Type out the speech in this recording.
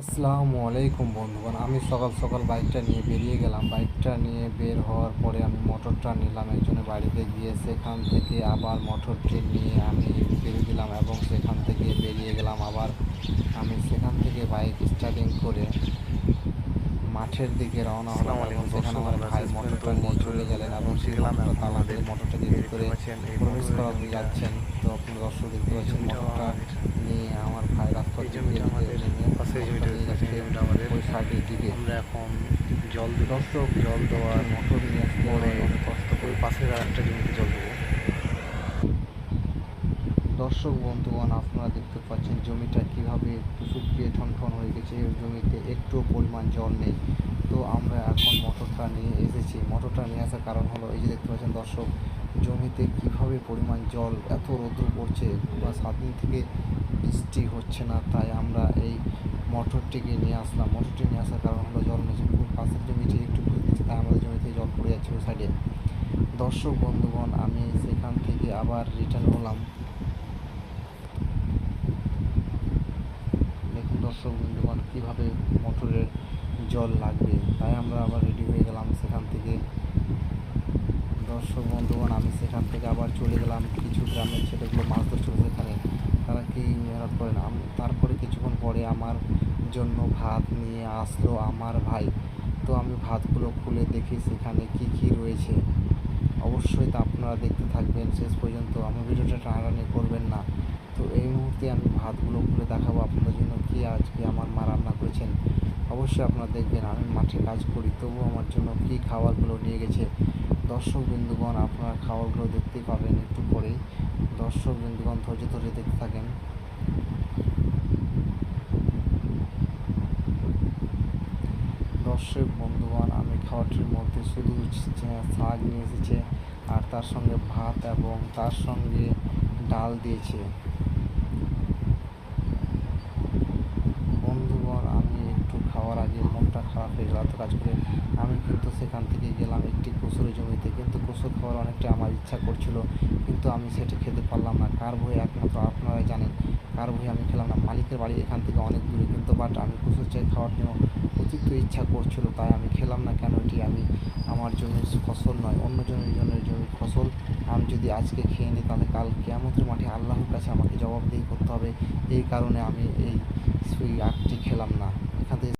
আসসালামু আলাইকুম বন্ধুগণ, আমি সকাল সকাল বাইকটা নিয়ে বেরিয়ে গেলাম। বাইকটা নিয়ে বের হওয়ার পরে আমি মোটরটা নিলাম একজনের বাড়িতে গিয়ে সেখান থেকে আবার মোটরটি নিয়ে আমি বেরিয়ে দিলাম এবং সেখান থেকে বেরিয়ে গেলাম। আবার আমি সেখান থেকে বাইক স্টার্টিং করে মাঠের দিকে রওনা হলাম এবং সেখানে আমার ভাই মোটরটা নিয়ে চলে গেলেন এবং সেই মোটরটা তালা দিয়ে মোটরটা দিয়ে ভিতরে প্রবেশ করাতে যাচ্ছেন। তো আপনার দর্শক দেখতে পাচ্ছেন মোটরটা নিয়ে আমার ভাই রাস্তা দিয়ে ওই সাইডের দিকে। আমরা এখন জল দর্শক জল দেওয়ার মোটর নিয়ে আসতে পরে কষ্ট করে। পাশের আর একটা জমিতে জল দেবো। দর্শক, বন্ধুগণ, আপনারা দেখতে পাচ্ছেন জমিটা কীভাবে শুকিয়ে ঠন ঠন হয়ে গেছে জমিতে একটু পরিমাণ জল নেই। তো আমরা এখন মোটরটা নিয়ে এসেছি। মোটরটা নিয়ে আসার কারণ হলো, এই যে দেখতে পাচ্ছেন দর্শক, জমিতে কীভাবে পরিমাণ জল, এত রৌদ্র পড়ছে, বা সাত দিন থেকে বৃষ্টি হচ্ছে না, তাই আমরা এই মোটরটিকে নিয়ে আসলাম। মোটরটি নিয়ে আসার কারণ হলো, জল খুব পাশের জমিতে একটু ঘুরে দিচ্ছে, তাই আমাদের জমিতে জল পড়ে যাচ্ছে ওই সাইডে দর্শক, বন্ধুগণ, আমি সেখান থেকে আবার রিটার্ন হলাম। দর্শক বন্ধুগণ কীভাবে মোটরের জল লাগবে? তাই আমরা আবার রেডি হয়ে গেলাম সেখান থেকে। দর্শক, বন্ধুগণ, আমি সেখান থেকে আবার চলে গেলাম কিছু গ্রামের ছেলেগুলো মাছ ধরছিল সেখানে তারা কি মেহনত করেন তারপরে কিছুক্ষণ পরে আমার জন্য ভাত নিয়ে আসলো আমার ভাই। তো আমি ভাতগুলো খুলে দেখি সেখানে কি কি রয়েছে। অবশ্যই তা আপনারা দেখতে থাকবেন শেষ পর্যন্ত। আমার ভিডিওটা টানাটানি করবেন না। তো এই মুহূর্তে আমি ভাতগুলো খুলে দেখাবো আপনাদের কি আজকে আমার মা রান্না করেছেন, অবশ্যই আপনারা দেখবেন আমি মাঠে কাজ করি তবু আমার জন্য কি খাবারগুলো নিয়ে গেছে। দর্শক বিন্দুগণ, আপনারা খাবারগুলো দেখতে পাবেন একটু পরেই। দর্শক বিন্দুগণ, ধৈর্য ধরে দেখতে থাকেন। দর্শক বন্ধুগণ, আমি খাবারটির মধ্যে শুধু শাক নিয়ে এসেছে, আর তার সঙ্গে ভাত এবং তার সঙ্গে ডাল দিয়েছে বন্ধুগণ আমি একটু খাওয়ার আগে খারাপ হয়ে কাজ করে। আমি কিন্তু সেখান থেকে গেলাম একটি কসুরি জমিতে। কিন্তু কসুর খাওয়ার অনেকটা আমার ইচ্ছা করছিল, কিন্তু আমি সেটা খেতে পারলাম না। কার ভয়ে একমাত্র আপনারাই জানেন, কার ভয়ে আমি খেলাম না। মালিকের বাড়ি এখান থেকে অনেক দূরে। কিন্তু বাট আমি কসুর চাই খাওয়ার জন্য অতিরিক্ত ইচ্ছা করছিল, তাই আমি খেলাম না কেন? এটি আমি, আমার জমির ফসল নয়, অন্য জনের জনের জমির ফসল। আমি যদি আজকে খেয়ে নিই, তাহলে কাল কেয়ামতের মাঠে আল্লাহর কাছে আমাকে জবাবদিহি করতে হবে। এই কারণে আমি এই সুই আটটি খেলাম না। এখান থেকে